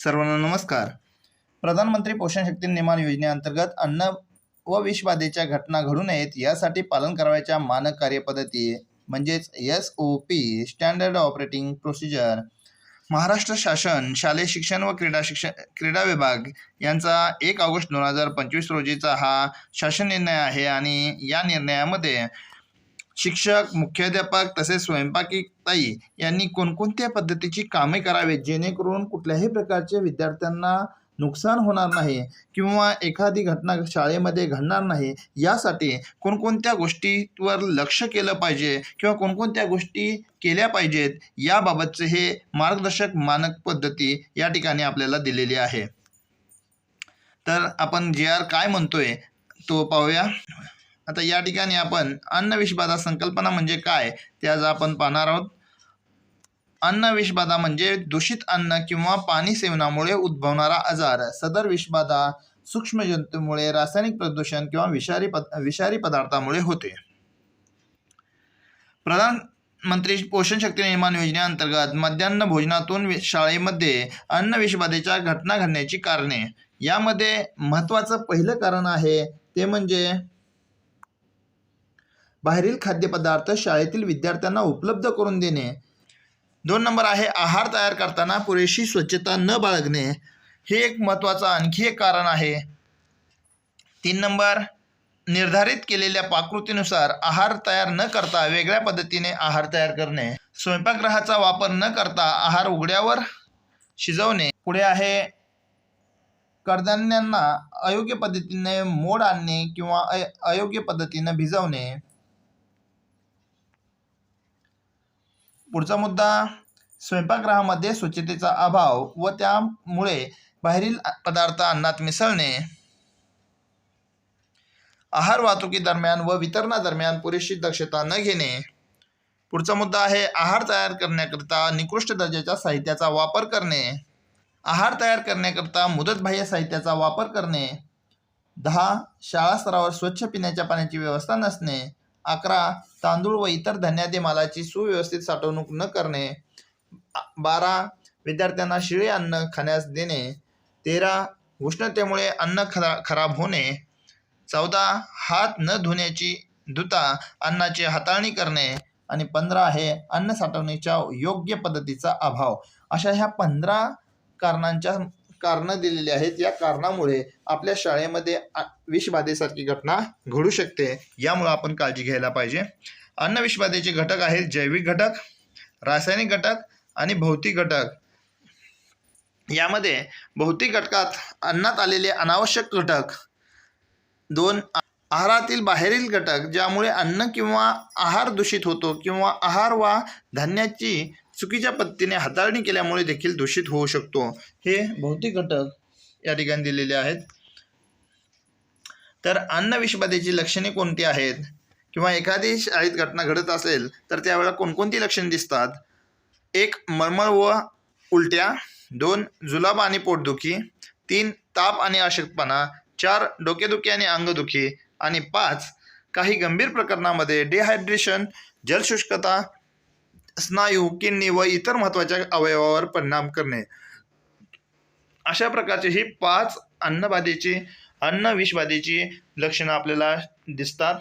सर्वांना नमस्कार. प्रधानमंत्री पोषण शक्ती निर्माण योजनेअंतर्गत अन्न व विषबाधेच्या घटना घडू नयेत यासाठी पालन करावयाच्या मानक कार्यपद्धती म्हणजेच S O P standard operating procedure Maharashtra शासन शालेय शिक्षण व क्रीडा शिक्षण क्रीडा विभाग यांचा एक ऑगस्ट दोन हजार पंचवीस रोजीचा हा शासन निर्णय आहे आणि या निर्णयामध्ये शिक्षक मुख्याध्यापक तसेच स्वयंपाकी ताई यांनी कोणकोणत्या पद्धतीची कामे करावीत? जेणेकरून कुठल्याही प्रकारचे विद्यार्थ्यांना नुकसान होणार नाही किंवा एखादी घटना शाळेमध्ये घडणार नाही यासाठी कोणकोणत्या गोष्टीवर लक्ष केलं पाहिजे किंवा कोणकोणत्या गोष्टी केल्या पाहिजेत याबाबतचे हे मार्गदर्शक मानक पद्धती या ठिकाणी आपल्याला दिलेली आहे. तर आपण जे आर काय म्हणतोय तो पाहूया. आता या ठिकाणी आपण अन्न विषबाधा संकल्पना म्हणजे काय? ते आज आपण पाहणार आहोत. अन्न विषबाधा म्हणजे दूषित अन्न किंवा पाणी सेवनामुळे उद्भवणारा आजार. सदर विषबाधा सूक्ष्म जंतूमुळे रासायनिक प्रदूषण किंवा विषारी पद विषारी पदार्थामुळे होते. प्रधानमंत्री पोषण शक्ती निर्माण योजनेअंतर्गत मध्यान्ह भोजनातून वि- शाळेमध्ये अन्न विषबाधेच्या घटना घडण्याची कारणे. यामध्ये महत्त्वाचं पहिलं कारण आहे ते म्हणजे बाहेरील खाद्यपदार्थ शाळेतील विद्यार्थ्यांना उपलब्ध करून देणे. दोन नंबर आहे आहार तयार करताना पुरेशी स्वच्छता न बाळगणे. हे एक महत्त्वाचं आणखी एक कारण आहे. तीन नंबर निर्धारित केलेल्या पाकृतीनुसार आहार तयार न करता वेगळ्या पद्धतीने आहार तयार करणे. स्वयंपाकगृहाचा वापर न करता आहार उघड्यावर शिजवणे. पुढे आहे कडधान्यांना अयोग्य पद्धतीने मोड आणणे किंवा अय अयोग्य पद्धतीने भिजवणे. पुढचा मुद्दा स्वयंपाकगृहामध्ये स्वच्छतेचा अभाव व त्यामुळे बाहेरील पदार्थ अन्नात मिसळणे. आहार वाहतुकीदरम्यान व वितरणादरम्यान पुरेशी दक्षता न घेणे. पुढचा मुद्दा आहे आहार तयार करण्याकरता निकृष्ट दर्जाच्या साहित्याचा वापर करणे. आहार तयार करण्याकरिता मुदतबाह्य साहित्याचा वापर करणे. दहा शाळा स्तरावर स्वच्छ पिण्याच्या पाण्याची व्यवस्था नसणे. अकरा तांदूळ व इतर धान्यादी मालाची सुव्यवस्थित साठवणूक न करणे. बारा विद्यार्थ्यांना शिळे अन्न खाण्यास देणे. तेरा उष्णतेमुळे अन्न खरा खराब होणे. चौदा हात न धुण्याची धुता अन्नाची हाताळणी करणे. आणि पंधरा आहे अन्न साठवणीच्या योग्य पद्धतीचा अभाव. अशा ह्या पंधरा कारणांच्या कारणं दिलेली आहेत. या कारणामुळे आपल्या शाळेमध्ये विषबाधेसारखी घटना घडू शकते. यामुळे आपण काळजी घ्यायला पाहिजे. अन्न विषबाधेचे घटक आहेत जैविक घटक रासायनिक घटक आणि भौतिक घटक. यामध्ये भौतिक घटकात अन्नात आलेले अनावश्यक घटक दोन आहारातील बाहेरील घटक ज्यामुळे अन्न किंवा आहार दूषित होतो किंवा आहार वा धान्याची चुकीच्या पद्धतीने हाताळणी केल्यामुळे देखील दूषित होऊ शकतो. हे भौतिक घटक या ठिकाणी दिलेले आहेत. तर अन्न विषबाधेची लक्षणे कोणती आहेत? किंवा एखादी शाळेत घटना घडत असेल तर त्यावेळेला कोणकोणती लक्षणे दिसतात? एक मळमळ व उलट्या. दोन जुलाब आणि पोटदुखी. तीन ताप आणि अशक्तपणा. चार डोकेदुखी आणि अंगदुखी. आणि पाच काही गंभीर प्रकरणामध्ये डिहायड्रेशन जलशुष्कता स्नायू किडनी व इतर महत्त्वाच्या अवयवावर परिणाम करणे. अशा प्रकारचे ही पाच अन्नबाधेची अन्न विषबाधेची लक्षणं आपल्याला दिसतात.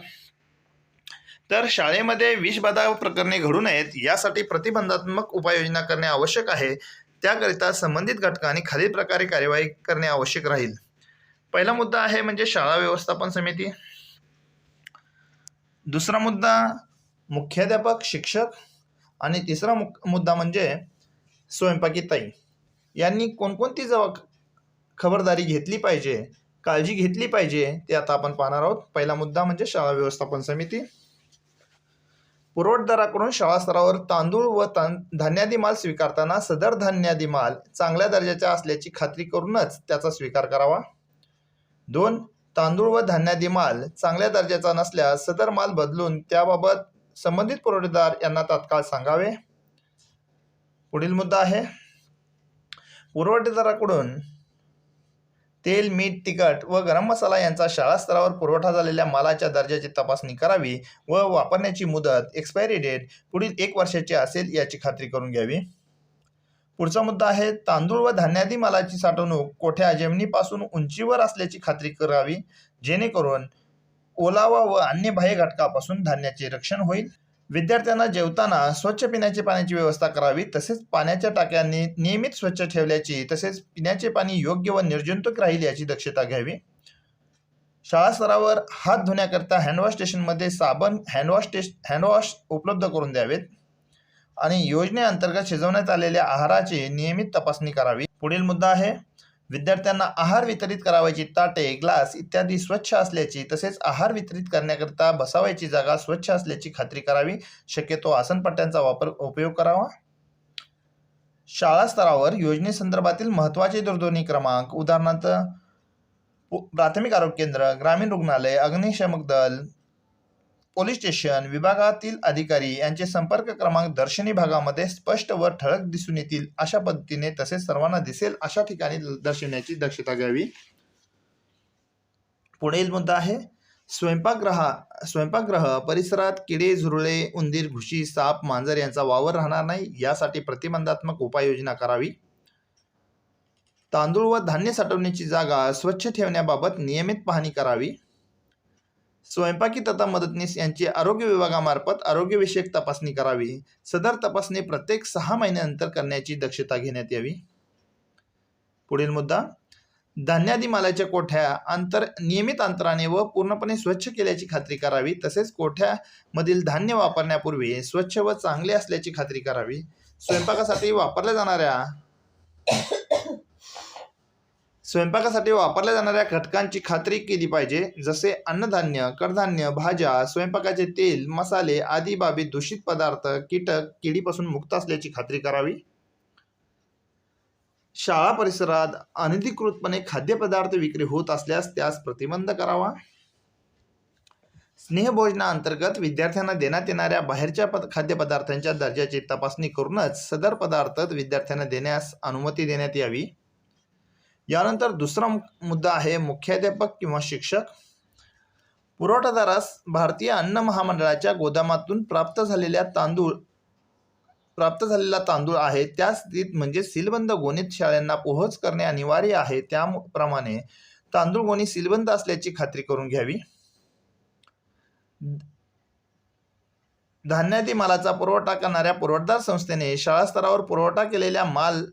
तर शाळेमध्ये विषबाधा प्रकरणे घडू नयेत यासाठी प्रतिबंधात्मक उपाययोजना करणे आवश्यक आहे. त्याकरिता संबंधित घटकांनी खालील प्रकारे कार्यवाही करणे आवश्यक राहील. पहिला मुद्दा आहे म्हणजे शाळा व्यवस्थापन समिती. दुसरा मुद्दा मुख्याध्यापक शिक्षक आणि तिसरा मुक मुद्दा म्हणजे स्वयंपाकी ताई. यांनी कोणकोणती जबाब खबरदारी घेतली पाहिजे काळजी घेतली पाहिजे ते आता आपण पाहणार आहोत. पहिला मुद्दा म्हणजे शाळा व्यवस्थापन समिती. पुरवठदाराकडून शाळा स्तरावर तांदूळ व तां धान्यादी माल स्वीकारताना सदर धान्यादी माल चांगल्या दर्जाचा असल्याची खात्री करूनच त्याचा स्वीकार करावा. दोन तांदूळ व धान्यादी माल चांगल्या दर्जाचा नसल्यास सदर माल बदलून त्याबाबत संबंधित पुरवठेदार यांना तात्काळ सांगावे. पुढील मुद्दा आहे. पुरवठेदाराकडून तेल मीठ तिखट व गरम मसाला यांचा शाळा स्तरावर पुरवठा झालेल्या मालाच्या दर्जाची तपासणी करावी व वापरण्याची मुदत एक्सपायरी डेट पुढील एक वर्षाची असेल याची खात्री करून घ्यावी. पुढचा मुद्दा आहे तांदूळ व धान्यादी मालाची साठवणूक कोठ्या जमिनीपासून उंचीवर असल्याची खात्री करावी जेणेकरून ओलावा व अन्य बाह्य घटकापासून धान्याचे रक्षण होईल. विद्यार्थ्यांना जेवताना स्वच्छ पिण्याच्या पाण्याची व्यवस्था करावी तसेच पाण्याच्या टाक्यांनी नियमित स्वच्छ ठेवल्याची तसेच पिण्याचे पाणी योग्य व निर्जंतुक राहील याची दक्षता घ्यावी. शाळा स्तरावर हात धुण्याकरता हँडवॉश स्टेशनमध्ये साबण हँडवॉश स्टेश हँडवॉश उपलब्ध करून द्यावेत. आणि योजनेअंतर्गत शिजवण्यात आलेल्या आहाराची नियमित तपासणी करावी. पुढील मुद्दा आहे विद्यार्थ्यांना आहार वितरित करावयाची ताटे ग्लास इत्यादी स्वच्छ असल्याची तसेच आहार वितरित करण्याकरिता बसावयाची जागा स्वच्छ असल्याची खात्री करावी. शक्यतो आसनपट्ट्यांचा वापर उपयोग करावा. शाळा स्तरावर योजनेसंदर्भातील महत्त्वाचे दूरध्वनी क्रमांक उदाहरणार्थ प्राथमिक आरोग्य केंद्र ग्रामीण रुग्णालय अग्निशमक दल पोलीस स्टेशन विभागातील अधिकारी यांचे संपर्क क्रमांक दर्शनी भागामध्ये स्पष्ट व ठळक दिसून येतील अशा पद्धतीने तसेच सर्वांना दिसेल अशा ठिकाणी दर्शवण्याची दक्षता घ्यावी. पुढील मुद्दा आहे स्वयंपाकगृहा स्वयंपाकगृह परिसरात किडे झुरळे उंदीर घुशी साप मांजर यांचा वावर राहणार नाही यासाठी प्रतिबंधात्मक उपाययोजना करावी. तांदूळ व धान्य साठवण्याची जागा स्वच्छ ठेवण्याबाबत नियमित पाहणी करावी. स्वयंपाकी तथा मदतनीस यांची आरोग्य विभागामार्फत आरोग्यविषयक तपासणी करावी. सदर तपासणी प्रत्येक सहा महिन्यानंतर करण्याची दक्षता घेण्यात यावी. पुढील मुद्दा धान्यादी मालाच्या कोठ्या अंतर नियमित अंतराने व पूर्णपणे स्वच्छ केल्याची खात्री करावी तसेच कोठ्यामधील धान्य वापरण्यापूर्वी स्वच्छ व चांगले असल्याची खात्री करावी. स्वयंपाकासाठी वापरल्या जाणाऱ्या स्वयंपाकासाठी वापरल्या जाणाऱ्या घटकांची खात्री केली पाहिजे. जसे अन्नधान्य कडधान्य भाज्या स्वयंपाकाचे तेल मसाले आदी बाबी दूषित पदार्थ कीटक किडीपासून मुक्त असल्याची खात्री करावी. शाळा परिसरात अनधिकृतपणे खाद्यपदार्थ विक्री होत असल्यास त्यास प्रतिबंध करावा. स्नेहभोजनाअंतर्गत विद्यार्थ्यांना देण्यात येणाऱ्या बाहेरच्या पद खाद्यपदार्थांच्या दर्जाची तपासणी करूनच सदर पदार्थ विद्यार्थ्यांना देण्यास अनुमती देण्यात यावी. यानंतर दुसरा मुद्दा आहे मुख्याध्यापक किंवा शिक्षक. पुरवठादारास भारतीय अन्न महामंडळाच्या गोदामातून प्राप्त झालेल्या तांदूळ प्राप्त झालेला तांदूळ आहे. त्या स्थितीत म्हणजे सीलबंद गोणीत शाळांना पोहोच करणे अनिवार्य आहे. त्याप्रमाणे तांदूळ गोणी सीलबंद असल्याची खात्री करून घ्यावी. धान्यादी मालाचा पुरवठा करणाऱ्या पुरवठादार संस्थेने शाळा स्तरावर पुरवठा केलेल्या माल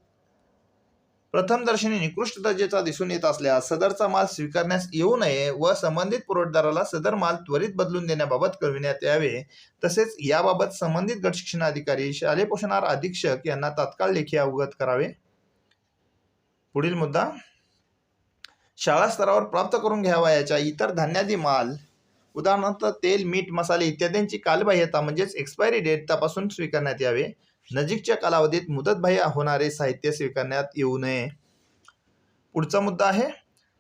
प्रथमदर्शनी निकृष्ट दर्जेचा दिसून येत असल्यास सदरचा माल स्वीकारण्यास येऊ नये व संबंधित पुरवठादाराला सदर माल त्वरित बदलून देण्याबाबत कळविण्यात यावे. तसेच याबाबत संबंधित गट शिक्षणाधिकारी शालेय पोषणार अधीक्षक यांना तात्काळ लेखी अवगत करावे. पुढील मुद्दा. शाळा स्तरावर प्राप्त करून घ्यावयाच्या इतर धान्यादी माल उदाहरणार्थ तेल मीठ मसाले इत्यादींची कालबाह्यता म्हणजेच एक्सपायरी डेट तपासून स्वीकारण्यात यावे. नजीकच्या कालावधीत मुदतबाह्य होणारे साहित्य स्वीकारण्यात येऊ नये. पुढचा मुद्दा आहे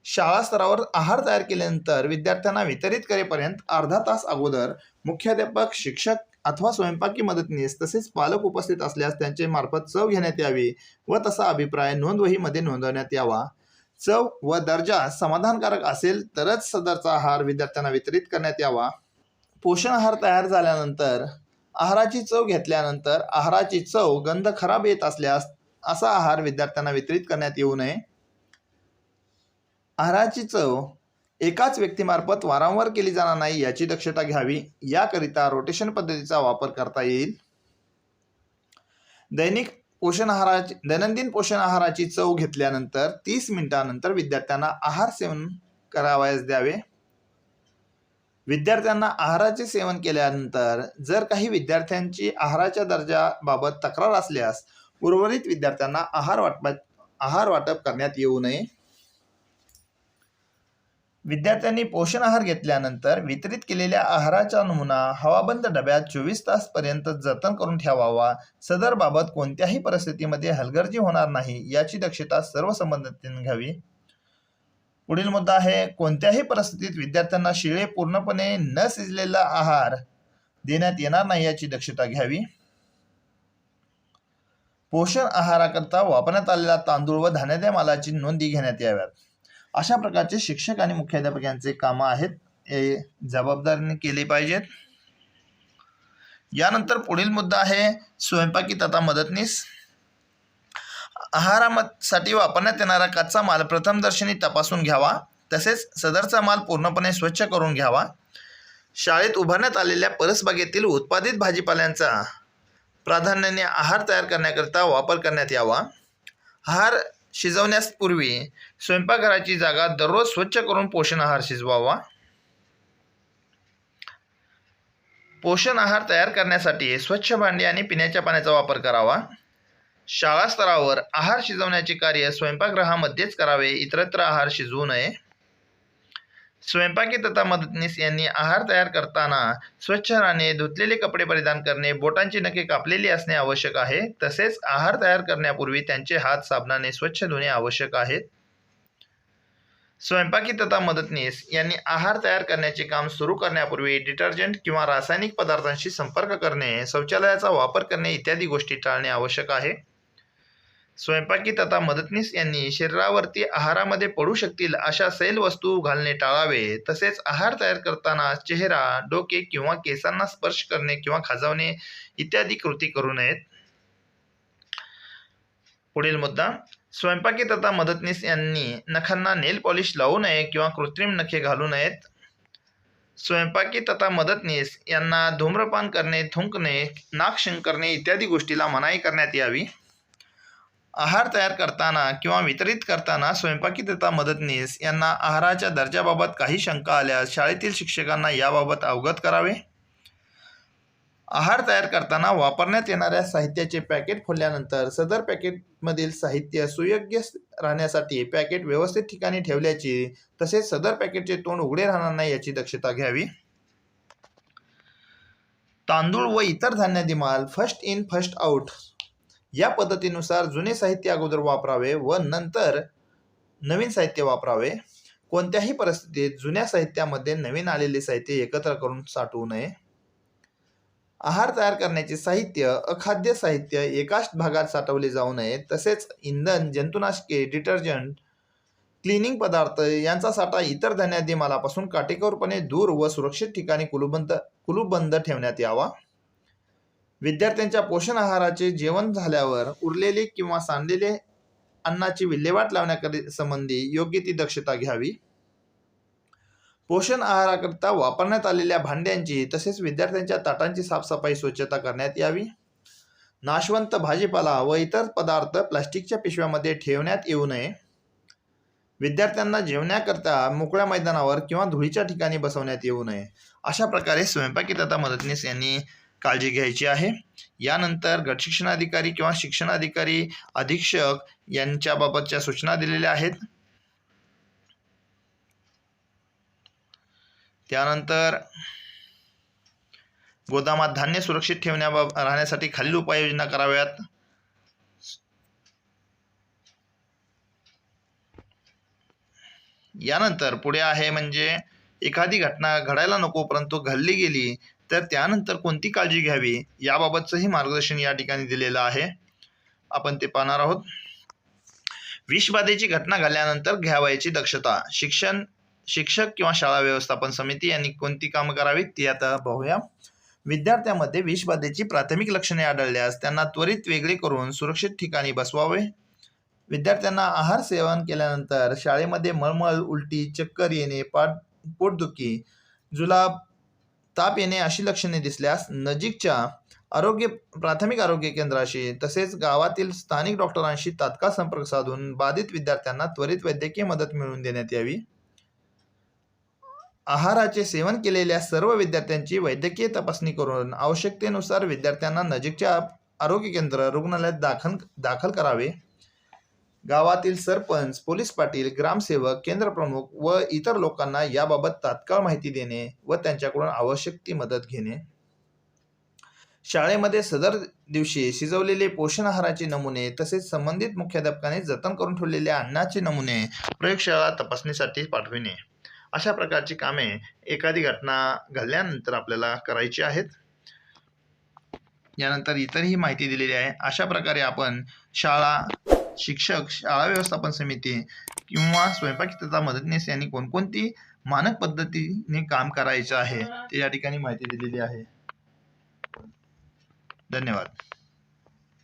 शाळा स्तरावर आहार तयार केल्यानंतर विद्यार्थ्यांना वितरित करेपर्यंत अर्धा तास अगोदर मुख्याध्यापक शिक्षक अथवा स्वयंपाकी मदतनीस तसेच पालक उपस्थित असल्यास त्यांचे मार्फत चव घेण्यात यावी व तसा अभिप्राय नोंदवहीमध्ये नोंदवण्यात यावा. चव व दर्जा समाधानकारक असेल तरच सदरचा आहार विद्यार्थ्यांना वितरित करण्यात यावा. पोषण आहार तयार झाल्यानंतर आहाराची चव घेतल्यानंतर आहाराची चव गंध खराब येत असल्यास असा आहार विद्यार्थ्यांना वितरित करण्यात येऊ नये. आहाराची चव एकाच व्यक्तीमार्फत वारंवार केली जाणार नाही याची दक्षता घ्यावी. याकरिता रोटेशन पद्धतीचा वापर करता येईल. दैनिक पोषण आहाराची दैनंदिन पोषण आहाराची चव घेतल्यानंतर तीस मिनिटानंतर विद्यार्थ्यांना आहार सेवन करावयास द्यावे. विद्यार्थ्यांना आहाराचे सेवन केल्यानंतर जर काही विद्यार्थ्यांची आहाराच्या दर्जाबाबत तक्रार असल्यास उर्वरित विद्यार्थ्यांना आहार वाटपा आहार वाटप करण्यात येऊ नये. विद्यार्थ्यांनी पोषण आहार घेतल्यानंतर वितरित केलेल्या आहाराचा नमुना हवाबंद डब्यात चोवीस तास पर्यंत जतन करून ठेवावा. सदरबाबत कोणत्याही परिस्थितीमध्ये हलगर्जी होणार नाही याची दक्षता सर्व संबंधितांनी घ्यावी. पुढील मुद्दा आहे कोणत्याही परिस्थितीत विद्यार्थ्यांना शिळे पूर्णपणे न शिजलेला आहार देण्यात येणार नाही याची दक्षता घ्यावी. पोषण आहाराकरता वापरण्यात आलेला तांदूळ व धान्याच्या मालाची नोंदी घेण्यात याव्यात. अशा प्रकारचे शिक्षक आणि मुख्याध्यापक यांचे कामं आहेत हे जबाबदारीने केले पाहिजेत. यानंतर पुढील मुद्दा आहे स्वयंपाकी तथा मदतनीस. आहारासाठी वापरण्यात येणारा कच्चा माल प्रथमदर्शनी तपासून घ्यावा. तसेच सदरचा माल पूर्णपणे स्वच्छ करून घ्यावा. शाळेत उभारण्यात आलेल्या परसबागेतील उत्पादित भाजीपाल्यांचा प्राधान्याने आहार तयार करण्याकरिता वापर करण्यात यावा. आहार शिजवण्यापूर्वी स्वयंपाकघराची जागा दररोज स्वच्छ करून पोषण आहार शिजवावा. पोषण आहार तयार करण्यासाठी स्वच्छ भांडी आणि पिण्याच्या पाण्याचा वापर करावा. शाळा स्तरावर आहार शिजवण्याचे कार्य स्वयंपाकगृहामध्येच करावे इतरत्र आहार शिजवू नये. स्वयंपाकी तथा मदतनीस यांनी आहार तयार करताना स्वच्छ राहणे धुतलेले कपडे परिधान करणे बोटांची नखे कापलेली असणे आवश्यक आहे. तसेच आहार तयार करण्यापूर्वी त्यांचे हात साबणाने स्वच्छ धुणे आवश्यक आहे. स्वयंपाकी तथा मदतनीस यांनी आहार तयार करण्याचे काम सुरू करण्यापूर्वी डिटर्जंट किंवा रासायनिक पदार्थांशी संपर्क करणे शौचालयाचा वापर करणे इत्यादी गोष्टी टाळणे आवश्यक आहे. स्वयंपाकी तथा मदतनीस यांनी शरीरावरती आहारामध्ये पडू शकतील अशा सैल वस्तू घालणे टाळावे. तसेच आहार तयार करताना चेहरा डोके किंवा केसांना स्पर्श करणे किंवा खाजवणे इत्यादी कृती करू नयेत. पुढील मुद्दा स्वयंपाकी तथा मदतनीस यांनी नखांना नेल पॉलिश लावू नये किंवा कृत्रिम नखे घालू नयेत. स्वयंपाकी तथा मदतनीस यांना धूम्रपान करणे थुंकणे नाक शिंकरणे इत्यादी गोष्टीला मनाई करण्यात यावी. आहार तयार करताना किंवा वितरित करताना स्वयंपाकी तथा मदतनीस यांना आहाराच्या दर्जाबाबत काही शंका आल्यास शाळेतील शिक्षकांना याबाबत अवगत करावे? आहार तयार करताना वापरण्यात येणाऱ्या साहित्याचे पॅकेट खोलल्यानंतर सदर पॅकेटमधील साहित्य सुयोग्य राहण्यासाठी पॅकेट व्यवस्थित ठिकाणी ठेवल्याची तसेच सदर पॅकेटचे तोंड उघडे राहणार नाही याची दक्षता घ्यावी. तांदूळ व इतर धान्यादी माल फर्स्ट इन फर्स्ट आउट या पद्धतीनुसार जुने साहित्य अगोदर वापरावे व नंतर नवीन साहित्य वापरावे. कोणत्याही परिस्थितीत जुन्या साहित्यामध्ये नवीन आलेले साहित्य एकत्र करून साठवू नये. आहार तयार करण्याचे साहित्य अखाद्य साहित्य एकाच भागात साठवले जाऊ नये. तसेच इंधन जंतुनाशके डिटर्जंट क्लिनिंग पदार्थ यांचा साठा इतर धन्यादी मालापासून काटेकोरपणे दूर व सुरक्षित ठिकाणी कुलूबंद कुलुबंद ठेवण्यात यावा. विद्यार्थ्यांच्या पोषण आहाराचे जेवण झाल्यावर उरलेले किंवा सांडलेले अन्नाची विल्हेवाट लावण्याकरी संबंधी योग्य ती दक्षता घ्यावी. पोषण आहाराकरिता वापरण्यात आलेल्या भांड्यांची तसेच विद्यार्थ्यांच्या ताटांची साफसफाई स्वच्छता करण्यात यावी. नाशवंत भाजीपाला व इतर पदार्थ प्लास्टिकच्या पिशव्यामध्ये ठेवण्यात येऊ नये. विद्यार्थ्यांना जेवण्याकरता मोकळ्या मैदानावर किंवा धुळीच्या ठिकाणी बसवण्यात येऊ नये. अशा प्रकारे स्वयंपाकी तथा मदतनीस यांनी काळजी घ्यायची आहे. यानंतर गट शिक्षणाधिकारी किंवा शिक्षणाधिकारी अधीक्षक यांच्याबाबतच्या सूचना दिलेल्या आहेत. त्यानंतर गोदामात धान्य सुरक्षित ठेवण्याबाब राहण्यासाठी खालील उपाययोजना कराव्यात. यानंतर पुढे आहे म्हणजे एखादी घटना घडायला नको परंतु घडली गेली तर त्यानंतर कोणती काळजी घ्यावी याबाबतचंही मार्गदर्शन या ठिकाणी दिलेलं आहे. आपण ते पाहणार आहोत. विषबाधेची घटना घडल्यानंतर घ्यावयाची दक्षता. शिक्षण शिक्षक किंवा शाळा व्यवस्थापन समिती यांनी कोणती कामं करावीत ती आता पाहूया विद्यार्थ्यांमध्ये विषबाधेची प्राथमिक लक्षणे आढळल्यास त्यांना त्वरित वेगळे करून सुरक्षित ठिकाणी बसवावे. विद्यार्थ्यांना आहार सेवन केल्यानंतर शाळेमध्ये मळमळ उलटी चक्कर येणे पाठ पोटदुखी जुलाब ताप येणे अशी लक्षणे दिसल्यास नजीकच्या आरोग्य प्राथमिक आरोग्य केंद्राशी तसेच गावातील स्थानिक डॉक्टरांशी तात्काळ संपर्क साधून बाधित विद्यार्थ्यांना त्वरित वैद्यकीय मदत मिळवून देण्यात यावी. आहाराचे सेवन केलेल्या सर्व विद्यार्थ्यांची वैद्यकीय तपासणी करून आवश्यकतेनुसार विद्यार्थ्यांना नजीकच्या आरोग्य केंद्र रुग्णालयात दाखल दाखल करावे. गावातील सरपंच पोलीस पाटील ग्रामसेवक केंद्रप्रमुख व इतर लोकांना याबाबत तात्काळ माहिती देणे व त्यांच्याकडून आवश्यक ती मदत घेणे. शाळेमध्ये सदर दिवशी शिजवलेले पोषण आहाराचे नमुने तसेच संबंधित मुख्याध्यापकाने जतन करून ठेवलेल्या अन्नाचे नमुने प्रयोगशाळा तपासणीसाठी पाठविणे. अशा प्रकारची कामे एखादी घटना घडल्यानंतर आपल्याला करायची आहेत. यानंतर इतरही माहिती दिलेली आहे. अशा प्रकारे आपण शाळा शिक्षक शाळा व्यवस्थापन समिती किंवा स्वयंपाकता तथा मदतनीस यांनी कोणकोणती मानक पद्धतीने काम करायचं आहे ते या ठिकाणी माहिती दिलेली आहे. धन्यवाद.